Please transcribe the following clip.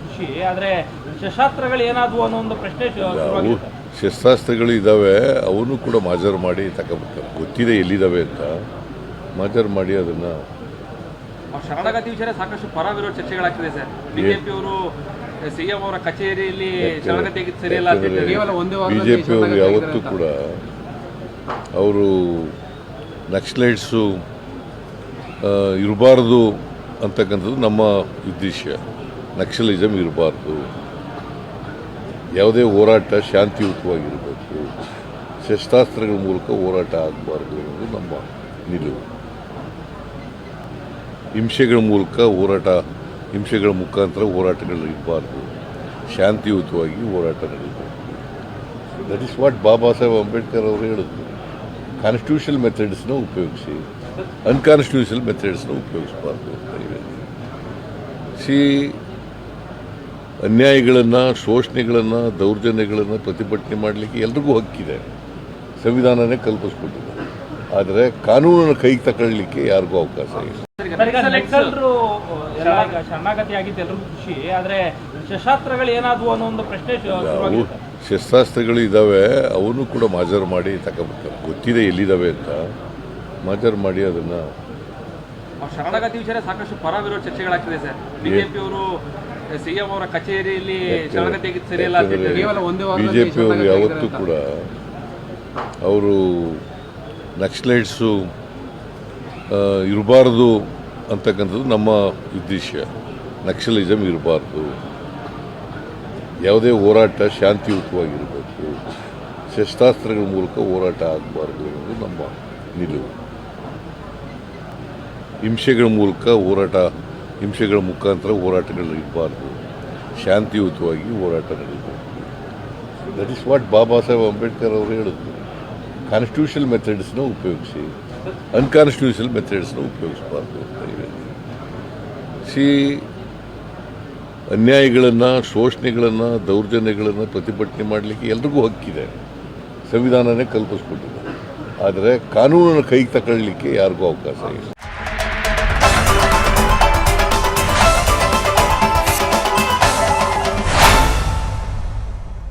ಖುಷಿ. ಆದ್ರೆ ಶಸ್ತ್ರಾಸ್ತ್ರಗಳು ಏನಾದ್ವು ಅನ್ನೋ ಒಂದು ಪ್ರಶ್ನೆ ಶಸ್ತ್ರಾಸ್ತ್ರಗಳು ಇದ್ದಾವೆ ಅವನು ಕೂಡ ಮಾಜರ್ ಮಾಡಿ ತಗೋಬಿಡ್ತಾರೆ ಗೊತ್ತಿದೆ ಎಲ್ಲಿದಾವೆ ಅಂತ. ಮಾಜರ್ ಮಾಡಿ ಅದನ್ನ ಆ ಶರಣಾಗತಿ ವಿಚಾರ ಸಾಕಷ್ಟು ಪರ ವಿರೋಧ ಚರ್ಚೆಗಳಾಗ್ತಿದೆ ಸರ್. ಬಿಜೆಪಿ ಅವರು ಸಿಎಂ ಅವರ ಕಚೇರಿಯಲ್ಲಿ ಶರಣಾಗತಿ ಆಗಿದ್ದು ಸರಿಯಲ್ಲ ಕೇವಲ ಒಂದೇ ಬಿಜೆಪಿ ಬಿ ಜೆ ಪಿಯವರು ಶರಣಾಗತಿ ಯಾವತ್ತೂ ಕೂಡ ಅವರು ನಕ್ಸಲೈಟ್ಸು ಇರಬಾರ್ದು ಅಂತಕ್ಕಂಥದ್ದು ನಮ್ಮ ಉದ್ದೇಶ. ನಕ್ಸಲಿಸಮ್ ಇರಬಾರ್ದು. ಯಾವುದೇ ಹೋರಾಟ ಶಾಂತಿಯುತವಾಗಿರಬೇಕು. ಶಸ್ತ್ರಾಸ್ತ್ರಗಳ ಮೂಲಕ ಹೋರಾಟ ಆಗಬಾರ್ದು ಅನ್ನೋದು ನಮ್ಮ ನಿಲುವು. ಹಿಂಸೆಗಳ ಮೂಲಕ ಹೋರಾಟ, ಹಿಂಸೆಗಳ ಮುಖಾಂತರ ಹೋರಾಟಗಳು ಇರಬಾರ್ದು. ಶಾಂತಿಯುತವಾಗಿ ಹೋರಾಟ ನಡೀಬೇಕು. That is what Baba Saheb Ambedkar ಅವರು ಹೇಳಿದ್ರು. ಕಾನ್ಸ್ಟಿಟ್ಯೂಷನ್ ಮೆಥಡ್ಸ್ನ ಉಪಯೋಗಿಸಿ. ಅನ್ಕಾನ್ಸ್ಟಿಟ್ಯೂಷನಲ್ ಮೆಥಡ್ಸ್ನ ಉಪಯೋಗಿಸಬಾರ್ದು ಅಂತ ಸಿ ಅನ್ಯಾಯಗಳನ್ನು ಶೋಷಣೆಗಳನ್ನು ದೌರ್ಜನ್ಯಗಳನ್ನು ಪ್ರತಿಭಟನೆ ಮಾಡಲಿಕ್ಕೆ ಎಲ್ರಿಗೂ ಹಕ್ಕಿದೆ. ಸಂವಿಧಾನನೇ ಕಲ್ಪಿಸ್ಕೊಟ್ಟಿದೆ. ಆದರೆ ಕಾನೂನನ್ನು ಕೈಗೆ ತಗೊಳ್ಳಿಕ್ಕೆ ಯಾರಿಗೂ ಅವಕಾಶ ಇಲ್ಲ. ಖುಷಿ. ಆದ್ರೆ ಶಸ್ತ್ರಾಸ್ತ್ರಗಳು ಏನಾದ್ವು ಅನ್ನೋ ಒಂದು ಪ್ರಶ್ನೆ ಶು- ಅವು ಶುರುವಾಗಿತ್ತು ಶಸ್ತ್ರಾಸ್ತ್ರಗಳು ಇದ್ದಾವೆ ಅವನು ಕೂಡ ಮಾಜರ್ ಮಾಡಿ ತಗೋಬೇಕು ಗೊತ್ತಿದೆ ಎಲ್ಲಿದ್ದಾವೆ ಅಂತ. ಮಾಜರ್ ಮಾಡಿ ಅದನ್ನು. ಶರಣಾಗತಿ ವಿಚಾರ ಸಾಕಷ್ಟು ಪರ ವಿರೋಧ ಚರ್ಚೆಗಳಾಗ್ತಿದೆ ಸರ್. ಬಿಜೆಪಿ ಅವರು ಸಿಎಂ ಅವರ ಕಚೇರಿಯಲ್ಲಿ ಶರಣಾಗತಿ ಆಗಿದ್ದು ಸರಿಯಲ್ಲ ಕೇವಲ ಒಂದೇ ಬಿ ಅವರು ಯಾವತ್ತೂ ಕೂಡ ಅವರು ನಕ್ಸಲೈಟ್ಸು ಇರಬಾರ್ದು ಅಂತಕ್ಕಂಥದ್ದು ನಮ್ಮ ಉದ್ದೇಶ. ನಕ್ಸಲಿಸಮ್ ಇರಬಾರ್ದು. ಯಾವುದೇ ಹೋರಾಟ ಶಾಂತಿಯುತವಾಗಿರಬೇಕು. ಶಸ್ತ್ರಾಸ್ತ್ರಗಳ ಮೂಲಕ ಹೋರಾಟ ಆಗಬಾರ್ದು ಅನ್ನೋದು ನಮ್ಮ ನಿಲುವು. ಹಿಂಸೆಗಳ ಮೂಲಕ ಹೋರಾಟ, ಹಿಂಸೆಗಳ ಮುಖಾಂತರ ಹೋರಾಟಗಳು ಇರಬಾರ್ದು. ಶಾಂತಿಯುತವಾಗಿ ಹೋರಾಟ ನಡೀಬೇಕು. That is what Baba Saheb Ambedkar ಅವರು ಹೇಳಿದ್ರು. ಕಾನ್ಸ್ಟಿಟ್ಯೂಷನಲ್ ಮೆಥಡ್ಸ್ನ ಉಪಯೋಗಿಸಿ ಅನ್ಕಾನ್ಸ್ಟಿಟ್ಯೂಷನಲ್ ಮೆಥಡ್ಸ್ನ ಉಪಯೋಗಿಸಬಾರ್ದು ಅಂತ ಹೇಳಿ ಸಿ ಅನ್ಯಾಯಗಳನ್ನು, ಶೋಷಣೆಗಳನ್ನು, ದೌರ್ಜನ್ಯಗಳನ್ನು ಪ್ರತಿಭಟನೆ ಮಾಡಲಿಕ್ಕೆ ಎಲ್ರಿಗೂ ಹಕ್ಕಿದೆ. ಸಂವಿಧಾನನೇ ಕಲ್ಪಿಸ್ಕೊಟ್ಟಿದೆ. ಆದರೆ ಕಾನೂನನ್ನು ಕೈಗೆ ತಗೊಳ್ಳಿಕ್ಕೆ ಯಾರಿಗೂ ಅವಕಾಶ ಇಲ್ಲ.